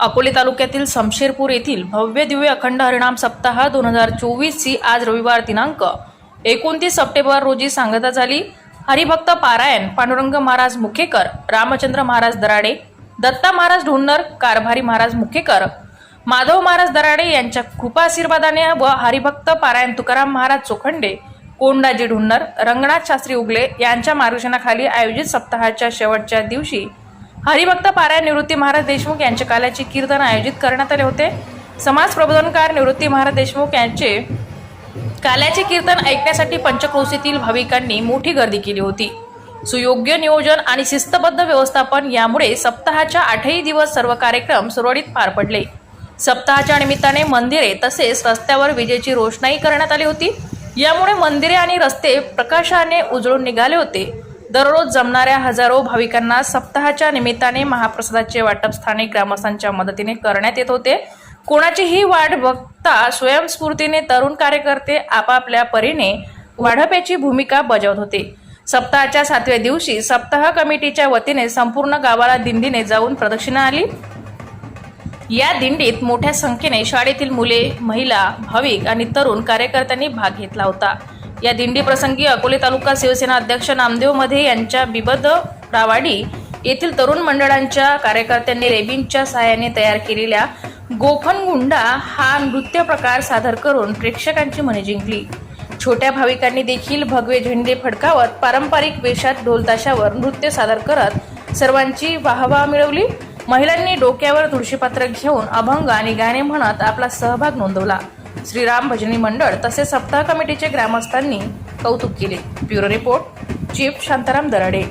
अकोले तालुक्यातील समशेरपूर येथील भव्य दिव्य अखंड हरिणाम सप्ताह दोन हजार चोवीसची आज रविवार दिनांक एकोणतीस सप्टेंबर रोजी सांगता झाली. हरिभक्त पारायण पांडुरंग महाराज मुखेकर रामचंद्र महाराज दराडे दत्ता महाराज ढोंडर कारभारी महाराज मुखेकर माधव महाराज दराडे यांच्या कृपा आशीर्वादाने व हरिभक्त पारायण तुकाराम महाराज चोखंडे कोंडाजी ढुन्नर रंगनाथ शास्त्री उगले यांच्या मार्गदर्शनाखाली आयोजित सप्ताहाच्या शेवटच्या दिवशी हरिभक्त पारायण निवृत्ती महाराज देशमुख यांच्या काल्याचे कीर्तन आयोजित करण्यात आले होते. समाज प्रबोधनकार निवृत्ती महाराज देशमुख यांचे काल्याचे कीर्तन ऐकण्यासाठी पंचक्रोशीतील भाविकांनी मोठी गर्दी केली होती. सुयोग्य नियोजन आणि शिस्तबद्ध व्यवस्थापन यामुळे सप्ताहाच्या आठही दिवस सर्व कार्यक्रम सुरळीत पार पडले. सप्ताहाच्या निमित्ताने मंदिरे तसेच रस्त्यावर विजेची रोषणाई करण्यात आली होती. यामुळे मंदिरे आणि रस्ते प्रकाशाने उजळून निघाले होते. दररोज जमणाऱ्या हजारो भाविकांना सप्ताहाच्या निमित्ताने महाप्रसादाचे वाटप स्थानिक ग्रामस्थांच्या मदतीने करण्यात येत होते. कोणाचीही वाट बघता स्वयंस्फूर्तीने तरुण कार्यकर्ते आपापल्या परीने वाढप्याची भूमिका बजावत होते. सप्ताहाच्या सातव्या दिवशी सप्ताह कमिटीच्या वतीने संपूर्ण गावाला दिंडीने जाऊन प्रदक्षिणा आली. या दिंडीत मोठ्या संख्येने शाळेतील मुले महिला भाविक आणि तरुण कार्यकर्त्यांनी भाग घेतला होता. या दिंडी प्रसंगी अकोले तालुका शिवसेना अध्यक्ष नामदेव मधे यांच्या बिबद रावाडी येथील तरुण मंडळांच्या कार्यकर्त्यांनी रेबींच्या सहाय्याने तयार केलेल्या गोफनगुंडा हा नृत्य प्रकार सादर करून प्रेक्षकांची मने जिंकली. छोट्या भाविकांनी देखील भगवे झेंडे फडकावत पारंपरिक वेशात ढोलताशावर नृत्य सादर करत सर्वांची वाहवा मिळवली. महिलांनी डोक्यावर तुळशीपात्र घेऊन अभंग आणि गाणे म्हणत आपला सहभाग नोंदवला. श्रीराम भजनी मंडळ तसेच सप्ताह कमिटीचे ग्रामस्थांनी कौतुक केले. Bureau report chief Shantaram Darade.